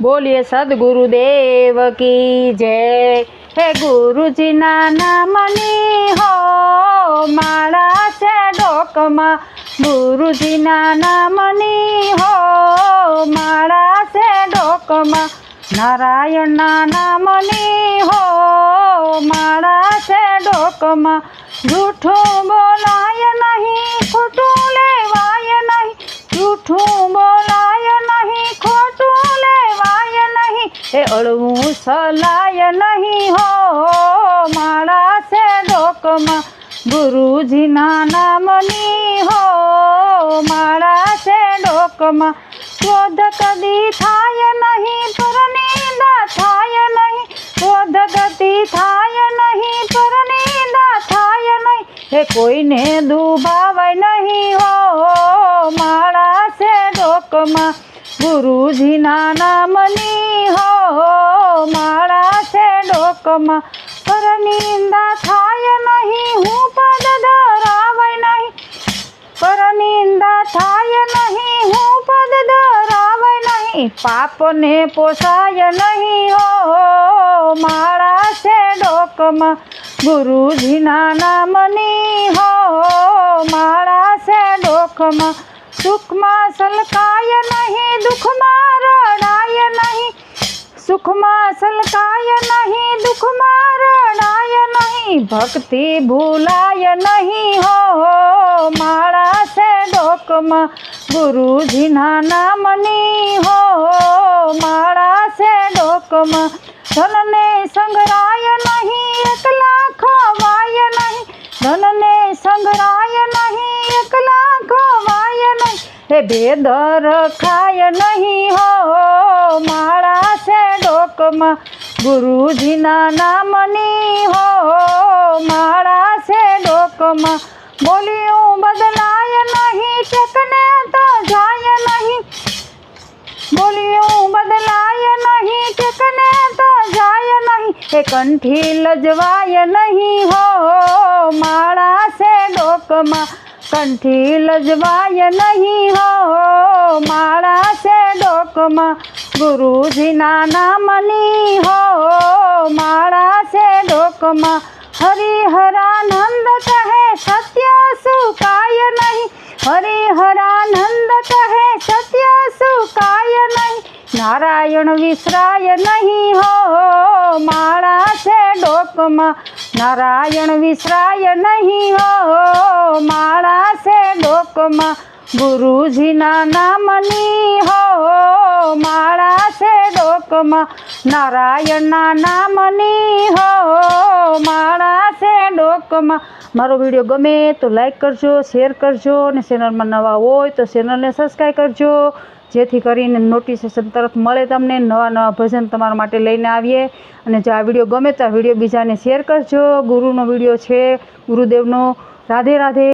બોલીએ સદગુરુદેવ કી જય. હે ગુરુજીના નામની હો, માળા છે ડોકમાં. ગુરુજીના નામની હો, માળા છે ડોકમાં. નારાયણના નામની હો, માળા છે ડોકમાં. જૂઠું બોલાય નહીં, ખોટું અળવું સલાય નહીં હો. માળા છે ડોકમાં. ગુરુજીના નામની હો. માળા છે ડોકમાં. ક્રોધ કદી થાય નહીં પર નિંદા થાય નહીં. ક્રોધ ગતિ થાય નહીં પર નિંદા થાય નહીં. એ કોઈને દુભાવાય નહીં હો. માળા છે ડોકમાં. ગુરુજીના નામની હો, માળા છે ડોકમાં. પર નિંદા થાય નહીં, હું પદ ધરાવાય નહીં. પર નિંદા થાય નહીં, હું પદ ધરાવાય નહીં. પાપને પોસાય નહીં હો, માળા છે ડોકમાં. ગુરુજીના નામની હો, માળા છે ડોકમાં. સુખમાં સલકાય નહીં દુઃખમાં રડાય નહીં સુખમાં સલકાય નહીં દુઃખમાં રડાય નહીં ભક્તિ ભૂલાય નહીં હો માળા છે ડોકમાં ગુરુજીના નામની હો માળા છે ડોકમાં ધનને સંગરાય હે ભેદ રખાય નહીં હો માળા છે ડોકમાં ગુરુજીના નામની હો માળા છે ડોકમાં બોલ્યું બદલાય નહીં ટેકને તો જાય નહીં બોલ્યું બદલાય નહીં ટેકને તો જાય નહીં એ કંઠી લજવાય નહીં હો માળા છે ડોકમાં કંઠી લજવાય નહીં હો માળા છે ડોકમાં ગુરુજીના નામની હો માળા છે ડોકમાં હરિહરાનંદ કહે સત્ય સુકાય નહીં હરિહરાનંદ કહે સત્ય સુકાય નહીં નારાયણ વિસરાય નહીં હો માળા છે ડોકમાં નારાયણ વિસરાય નહીં હો માળા છે ડોકમાં ગુરુજીના નામની હો, માળા છે ડોકમાં. નારાયણના નામની હો, માળા છે ડોકમાં. મારો વીડિયો ગમે તો લાઈક કરજો શેર કરજો અને ચેનલમાં નવા હોય તો ચેનલને સબસ્ક્રાઈબ કરજો. જેથી કરીને નોટિફિકેશન તરત મળે તમને નવા નવા ભજન તમારા માટે લઈને આવીએ. અને જો આ વીડિયો ગમે તો આ વીડિયો બીજાને શેર કરજો. ગુરુનો વીડિયો છે, ગુરુદેવનો. રાધે રાધે.